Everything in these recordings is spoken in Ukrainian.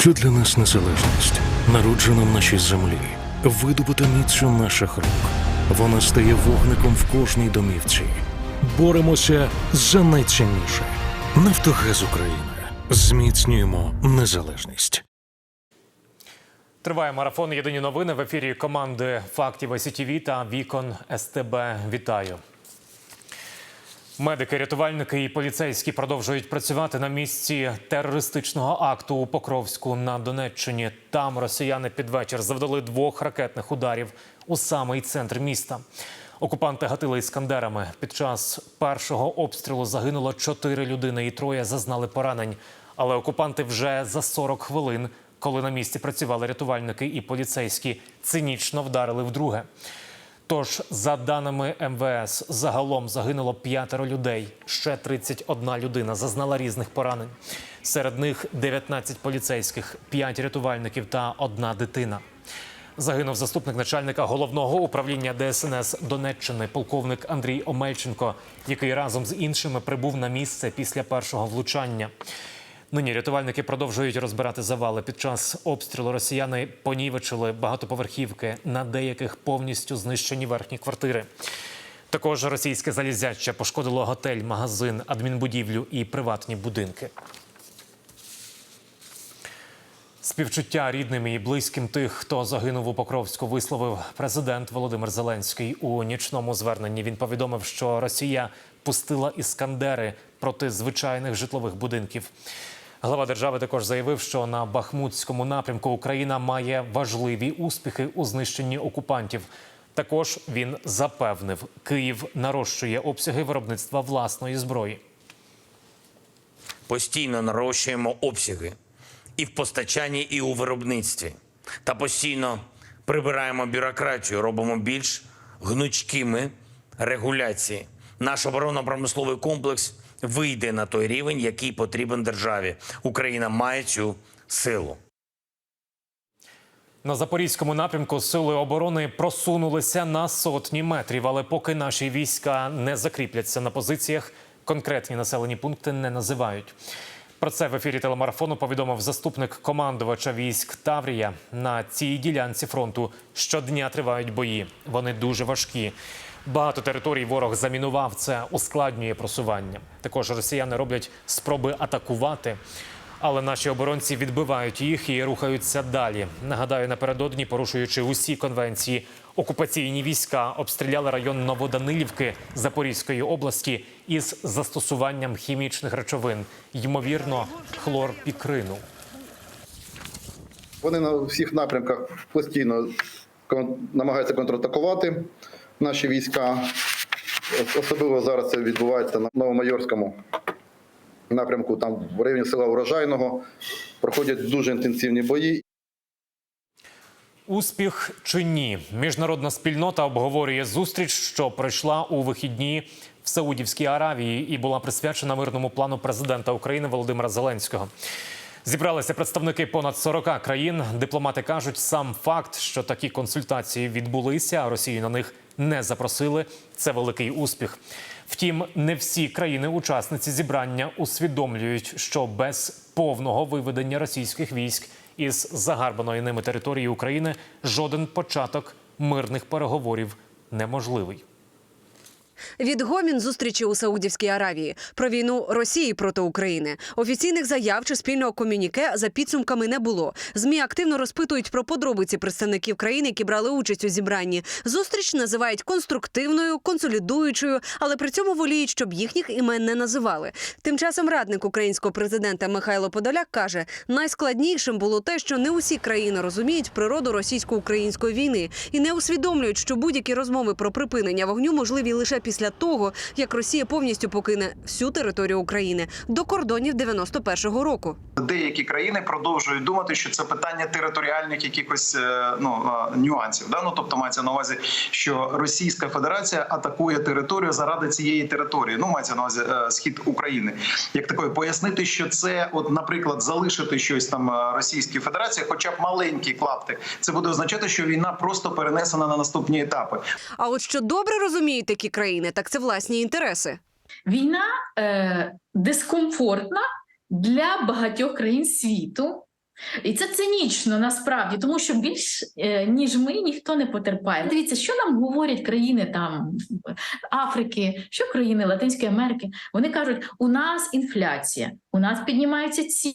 Що для нас незалежність? Народжена в нашій землі, видобута міцю наших рук. Вона стає вогником в кожній домівці. Боремося за найцінніше. Нафтогаз України. Зміцнюємо незалежність. Триває марафон. Єдині новини в ефірі команди фактів СІТВ та Вікон СТБ. Вітаю. Медики, рятувальники і поліцейські продовжують працювати на місці терористичного акту у Покровську на Донеччині. Там росіяни під вечір завдали двох ракетних ударів у самий центр міста. Окупанти гатили іскандерами. Під час першого обстрілу загинуло чотири людини і троє зазнали поранень. Але окупанти вже за 40 хвилин, коли на місці працювали рятувальники і поліцейські, цинічно вдарили вдруге. Тож, за даними МВС, загалом загинуло п'ятеро людей. Ще 31 людина зазнала різних поранень. Серед них 19 поліцейських, 5 рятувальників та одна дитина. Загинув заступник начальника головного управління ДСНС Донеччини, полковник Андрій Омельченко, який разом з іншими прибув на місце після першого влучання. Нині рятувальники продовжують розбирати завали. Під час обстрілу росіяни понівечили багатоповерхівки, на деяких повністю знищені верхні квартири. Також російське залізяче пошкодило готель, магазин, адмінбудівлю і приватні будинки. Співчуття рідним і близьким тих, хто загинув у Покровську, висловив президент Володимир Зеленський у нічному зверненні. Він повідомив, що Росія пустила іскандери проти звичайних житлових будинків. Глава держави також заявив, що на Бахмутському напрямку Україна має важливі успіхи у знищенні окупантів. Також він запевнив, Київ нарощує обсяги виробництва власної зброї. постійно нарощуємо обсяги і в постачанні, і у виробництві. Та постійно прибираємо бюрократію, робимо більш гнучкими регуляції. Наш оборонно-промисловий комплекс вийде на той рівень, який потрібен державі. Україна має цю силу. На запорізькому напрямку сили оборони просунулися на сотні метрів, але поки наші війська не закріпляться на позиціях, конкретні населені пункти не називають. Про це в ефірі телемарафону повідомив заступник командувача військ Таврія. На цій ділянці фронту щодня тривають бої. Вони дуже важкі. Багато територій ворог замінував. Це ускладнює просування. Також росіяни роблять спроби атакувати. Але наші оборонці відбивають їх і рухаються далі. Нагадаю, напередодні, порушуючи усі конвенції, окупаційні війська обстріляли район Новоданилівки Запорізької області із застосуванням хімічних речовин, ймовірно, хлорпікрину. Вони на всіх напрямках постійно намагаються контратакувати наші війська. Особливо зараз це відбувається на Новомайорському напрямку, там в районі села Урожайного. Проходять дуже інтенсивні бої. Успіх чи ні? Міжнародна спільнота обговорює зустріч, що пройшла у вихідні в Саудівській Аравії і була присвячена мирному плану президента України Володимира Зеленського. Зібралися представники понад 40 країн. Дипломати кажуть, сам факт, що такі консультації відбулися, а Росію на них не запросили. Це великий успіх. Втім, не всі країни-учасниці зібрання усвідомлюють, що без повного виведення російських військ із загарбаної ними території України жоден початок мирних переговорів неможливий. Відгомін зустрічі у Саудівській Аравії про війну Росії проти України. Офіційних заяв чи спільного комюніке за підсумками не було. Змі активно розпитують про подробиці представників країн, які брали участь у зібранні. Зустріч називають конструктивною, консолідуючою, але при цьому воліють, щоб їхніх імен не називали. Тим часом радник українського президента Михайло Подоляк каже: найскладнішим було те, що не усі країни розуміють природу російсько-української війни і не усвідомлюють, що будь-які розмови про припинення вогню можливі лише після того, як Росія повністю покине всю територію України до кордонів 91-го року. деякі країни продовжують думати, що це питання територіальних якихось е, ну е, нюансів. Да? Ну тобто мається на увазі, що Російська Федерація атакує територію заради цієї території. Ну мається на увазі е, схід України, як такої пояснити, що це, от, наприклад, залишити щось там Російській Федерації, хоча б маленький клаптик, це буде означати, що війна просто перенесена на наступні етапи. А от що добре розуміють такі країни, так це власні інтереси. Війна е, дискомфортна для багатьох країн світу, І це цинічно насправді, тому що більш е, ніж ми ніхто не потерпає. Дивіться, що нам говорять країни там Африки, що країни Латинської Америки. Вони кажуть, у нас інфляція, у нас піднімаються ціни.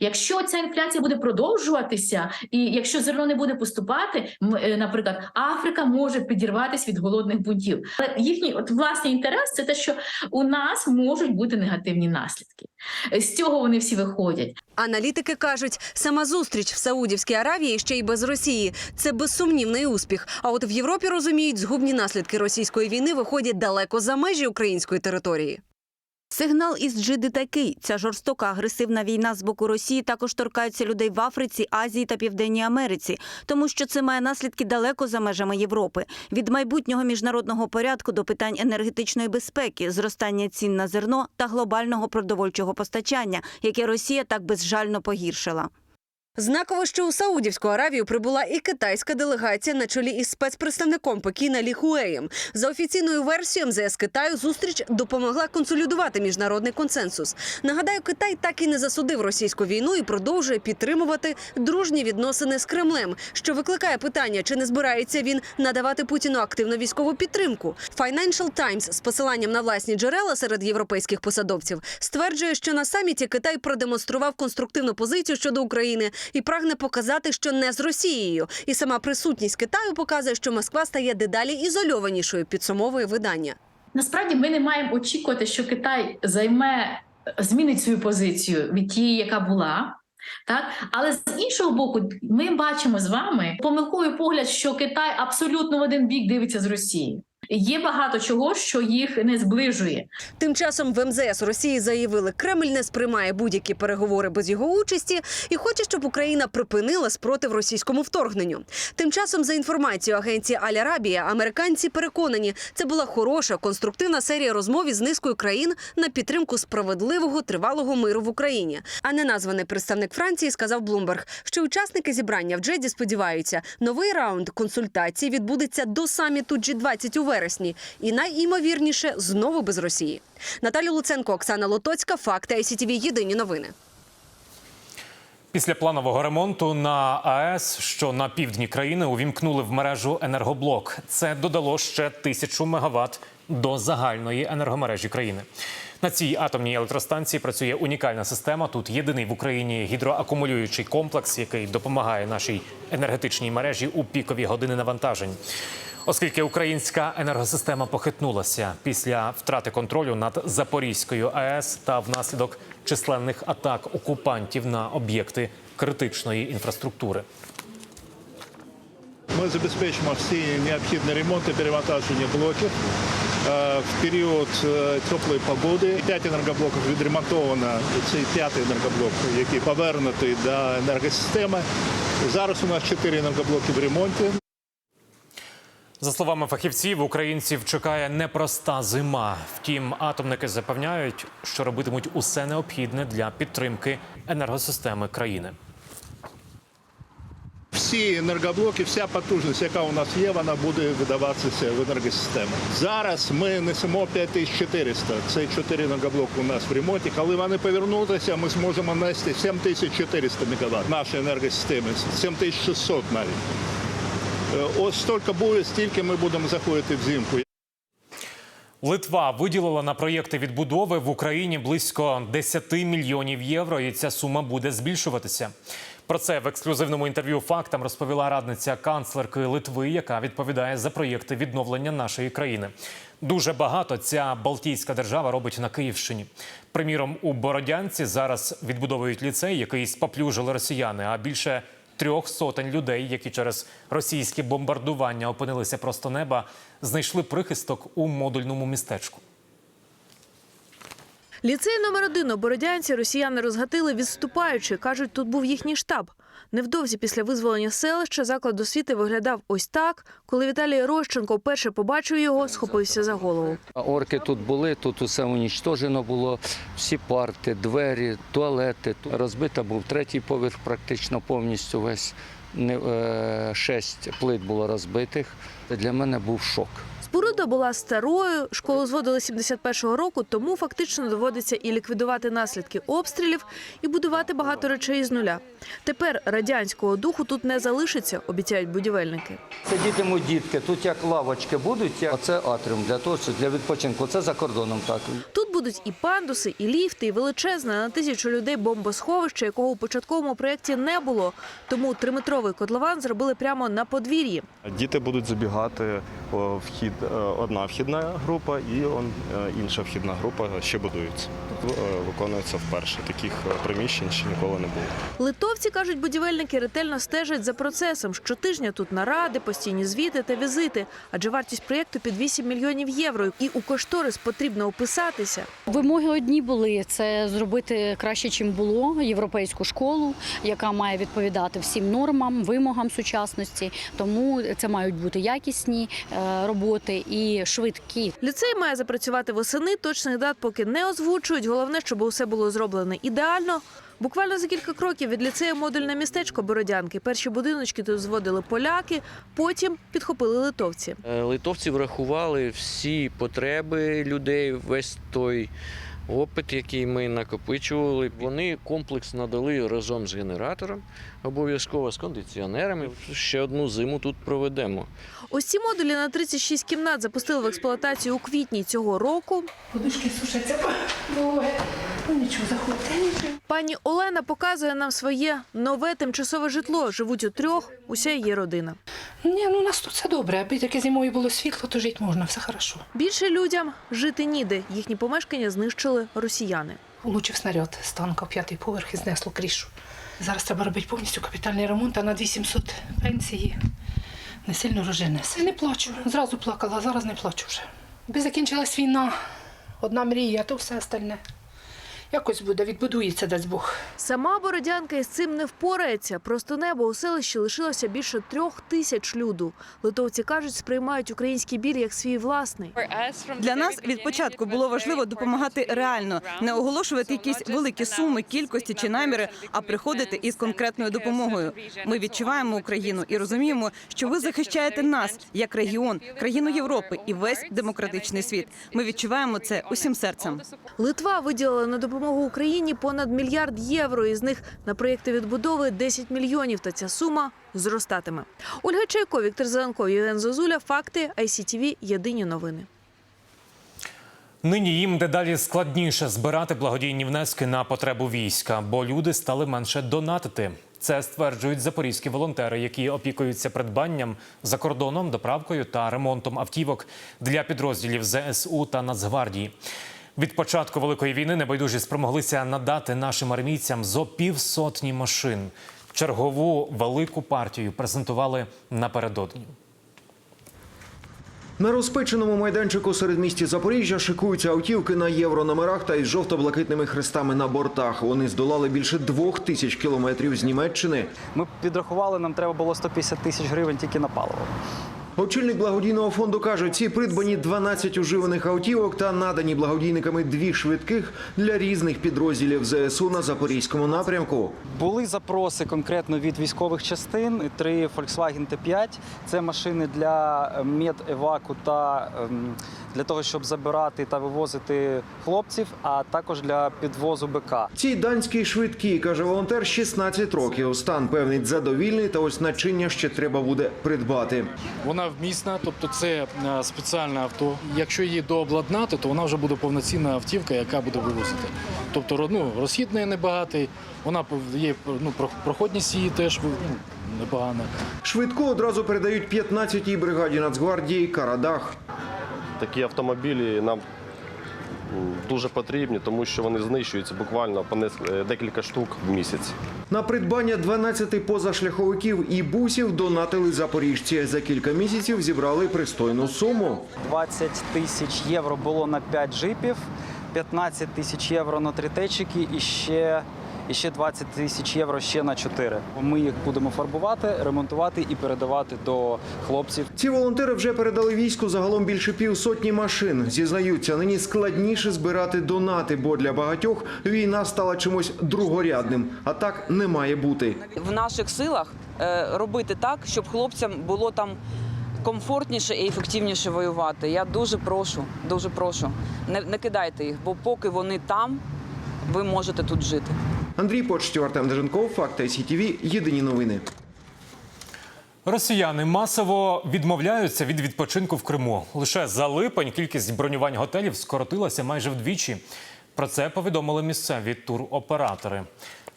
Якщо ця інфляція буде продовжуватися, і якщо зерно не буде поступати, е, наприклад, Африка може підірватися від голодних бунтів. Але їхній от власний інтерес це те, що у нас можуть бути негативні наслідки. Е, З цього вони всі виходять. Аналітики кажуть, сама зустріч в Саудівській Аравії ще й без Росії це безсумнівний успіх. А от в Європі розуміють, згубні наслідки російської війни виходять далеко за межі української території. Сигнал із Джиди такий: ця жорстока агресивна війна з боку Росії також торкається людей в Африці, Азії та Південній Америці, тому що це має наслідки далеко за межами Європи. Від майбутнього міжнародного порядку до питань енергетичної безпеки, зростання цін на зерно та глобального продовольчого постачання, яке Росія так безжально погіршила. Знаково, що у Саудівську Аравію прибула і китайська делегація на чолі із спецпредставником Пекіна Лі Хуеєм. За офіційною версією МЗС Китаю зустріч допомогла консолідувати міжнародний консенсус. Нагадаю, Китай так і не засудив російську війну і продовжує підтримувати дружні відносини з Кремлем, що викликає питання, чи не збирається він надавати Путіну активну військову підтримку. Financial Times з посиланням на власні джерела серед європейських посадовців стверджує, що на саміті Китай продемонстрував конструктивну позицію щодо України і прагне показати, що не з Росією. І сама присутність Китаю показує, що Москва стає дедалі ізольованішою. Підсумовує видання. Насправді ми не маємо очікувати, що Китай займе змінить свою позицію від тієї, яка була. Так, але з іншого боку, ми бачимо з вами помилковий погляд, що Китай абсолютно в один бік дивиться з Росії. Є багато чого, що їх не зближує. Тим часом в МЗС Росії заявили, Кремль не сприймає будь-які переговори без його участі і хоче, щоб Україна припинила спротив російському вторгненню. Тим часом, за інформацією агенції Аль Арабія, американці переконані, це була хороша конструктивна серія розмов із низкою країн на підтримку справедливого тривалого миру в Україні. А неназваний представник Франції сказав Блумберг, що учасники зібрання в Джеді сподіваються, новий раунд консультацій відбудеться до саміту G20 у вересні, і найімовірніше знову без Росії. Наталя Луценко, Оксана Лотоцька, факти ICTV, Єдині новини. Після планового ремонту на АЕС, що на півдні країни, увімкнули в мережу енергоблок. Це додало ще тисячу мегаватт до загальної енергомережі країни. На цій атомній електростанції працює унікальна система. Тут єдиний в Україні гідроакумулюючий комплекс, який допомагає нашій енергетичній мережі у пікові години навантажень. Оскільки українська енергосистема похитнулася після втрати контролю над Запорізькою АЕС та внаслідок численних атак окупантів на об'єкти критичної інфраструктури. Ми забезпечимо всі необхідні ремонти, перевантаження блоків. Е, В період е, теплої погоди п'ять енергоблоків відремонтовано. Цей п'ятий енергоблок, який повернутий до енергосистеми. Зараз у нас чотири енергоблоки в ремонті. За словами фахівців, українців чекає непроста зима. Втім, атомники запевняють, що робитимуть усе необхідне для підтримки енергосистеми країни. Всі енергоблоки, вся потужність, яка у нас є, вона буде видаватися в енергосистему. Зараз ми несемо 5400. Це 4 енергоблоки у нас в ремонті. Коли вони повернуться, ми зможемо нести 7400 МВт нашої енергосистеми, 7600 навіть. Е, Ось стільки буде, стільки ми будемо заходити взимку. Литва виділила на проєкти відбудови в Україні близько 10 мільйонів євро, і ця сума буде збільшуватися. Про це в ексклюзивному інтерв'ю фактам розповіла радниця канцлерки Литви, яка відповідає за проєкти відновлення нашої країни. Дуже багато ця Балтійська держава робить на Київщині. Приміром, у Бородянці зараз відбудовують ліцей, який споплюжили росіяни, а більше трьох сотень людей, які через російські бомбардування опинилися просто неба, знайшли прихисток у модульному містечку. Ліцей номер один у Бородянці росіяни розгатили відступаючи. Кажуть, тут був їхній штаб. Невдовзі після визволення селища заклад освіти виглядав ось так. Коли Віталій Рощенко вперше побачив його, схопився за голову. Орки тут були, тут усе унічтожено було. Всі парти, двері, туалети. Розбита був третій поверх, практично повністю весь. Е, Шесть плит було розбитих. Для мене був шок. Споруда була старою, школу зводили 71-го року, тому фактично доводиться і ліквідувати наслідки обстрілів, і будувати багато речей з нуля. Тепер радянського духу тут не залишиться, обіцяють будівельники. Сидітимуть дітки, тут як лавочки будуть, як це атріум для того, що для відпочинку. Це за кордоном так. Тут будуть і пандуси, і ліфти, і величезне на тисячу людей бомбосховище, якого у початковому проєкті не було. Тому триметровий котлован зробили прямо на подвір'ї. Діти будуть забігати вхід, е, одна вхідна група і он, е, інша вхідна група ще будується. Е, виконується вперше. Таких приміщень ще ніколи не було. Литовці, кажуть будівельники, ретельно стежать за процесом. Щотижня тут наради, постійні звіти та візити. Адже вартість проєкту під 8 мільйонів євро. І у кошторис потрібно описатися. Вимоги одні були це зробити краще, чим було європейську школу, яка має відповідати всім нормам, вимогам сучасності. Тому це мають бути якісні роботи і швидкі. Ліцей має запрацювати восени. Точних дат поки не озвучують. Головне, щоб усе було зроблено ідеально. Буквально за кілька кроків від ліцею модульне містечко Бородянки. Перші будиночки тут зводили поляки, потім підхопили литовці. Е, Литовці врахували всі потреби людей, весь той опит, який ми накопичували. Вони комплекс надали разом з генератором, обов'язково з кондиціонерами. Ще одну зиму тут проведемо. Ось ці модулі на 36 кімнат запустили в експлуатацію у квітні цього року. Подушки сушаться. Ну нічого, заходьте. Пані Олена показує нам своє нове тимчасове житло. Живуть у трьох, уся її родина. Ні, ну у нас тут все добре. Аби таке зимою було світло, то жити можна, все хорошо. Більше людям жити ніде. Їхні помешкання знищили росіяни. Влучив снаряд з танка в п'ятий поверх і знесло кришу. Зараз треба робити повністю капітальний ремонт, а на 2700 пенсії не сильно розженеся. Не плачу. Зразу плакала, а зараз не плачу вже. Би закінчилась війна, одна мрія, то все остальне. Якось буде, відбудується, дасть Бог. Сама Бородянка із цим не впорається. Просто небо у селищі лишилося більше трьох тисяч люду. Литовці кажуть, сприймають український біль як свій власний. Для нас від початку було важливо допомагати реально, не оголошувати якісь великі суми, кількості чи наміри, а приходити із конкретною допомогою. Ми відчуваємо Україну і розуміємо, що ви захищаєте нас як регіон, країну Європи і весь демократичний світ. Ми відчуваємо це усім серцем. Литва виділила на допомогу Україні понад мільярд євро. Із них на проєкти відбудови 10 мільйонів. Та ця сума зростатиме. Ольга Чайко, Віктор Зеленков, Євген Зозуля. Факти ICTV. Єдині новини. Нині їм дедалі складніше збирати благодійні внески на потребу війська, бо люди стали менше донатити. Це стверджують запорізькі волонтери, які опікуються придбанням за кордоном, доправкою та ремонтом автівок для підрозділів ЗСУ та Нацгвардії. Від початку великої війни небайдужі спромоглися надати нашим армійцям зо півсотні машин. Чергову велику партію презентували напередодні. На розпеченому майданчику серед місті Запоріжжя шикуються автівки на єврономерах та із жовто-блакитними хрестами на бортах. Вони здолали більше двох тисяч кілометрів з Німеччини. Ми підрахували, нам треба було 150 тисяч гривень тільки на паливо. Очільник благодійного фонду каже, ці придбані 12 уживаних автівок та надані благодійниками дві швидких для різних підрозділів ЗСУ на запорізькому напрямку. Були запроси конкретно від військових частин. Три Volkswagen T5. Це машини для медеваку та ем, для того, щоб забирати та вивозити хлопців, а також для підвозу БК. Ці данські швидкі, каже волонтер, 16 років. Стан певний задовільний, та ось начиння ще треба буде придбати. Вона вмісна, тобто це е, спеціальне авто. Якщо її дообладнати, то вона вже буде повноцінна автівка, яка буде вивозити. Тобто ну, розхід неї небагатий, вона є ну, проходність її теж ну, непогана. Швидко одразу передають 15-й бригаді Нацгвардії Карадах. Такі автомобілі нам дуже потрібні, тому що вони знищуються буквально по е, декілька штук в місяць. На придбання 12 позашляховиків і бусів донатили запоріжці. За кілька місяців зібрали пристойну суму. 20 тисяч євро було на 5 джипів, 15 тисяч євро на три течики і ще, і ще 20 тисяч євро ще на 4. Ми їх будемо фарбувати, ремонтувати і передавати до хлопців. Ці волонтери вже передали війську загалом більше півсотні машин. Зізнаються, нині складніше збирати донати, бо для багатьох війна стала чимось другорядним. А так не має бути. В наших силах е, робити так, щоб хлопцям було там комфортніше і ефективніше воювати. Я дуже прошу, дуже прошу, не, не кидайте їх, бо поки вони там, ви можете тут жити. Андрій Почтів, Артем Деженков, Факти СІТВ, Єдині новини. Росіяни масово відмовляються від відпочинку в Криму. Лише за липень кількість бронювань готелів скоротилася майже вдвічі. Про це повідомили місцеві туроператори.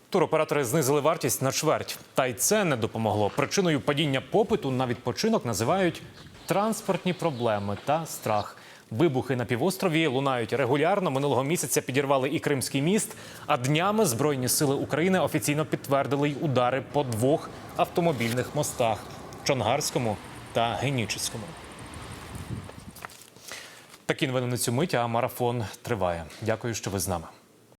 Туроператори знизили вартість на чверть, та й це не допомогло. Причиною падіння попиту на відпочинок називають транспортні проблеми та страх. Вибухи на півострові лунають регулярно. Минулого місяця підірвали і Кримський міст. А днями Збройні сили України офіційно підтвердили й удари по двох автомобільних мостах Чонгарському та Генічеському. Такі новини на цю мить, а марафон триває. Дякую, що ви з нами.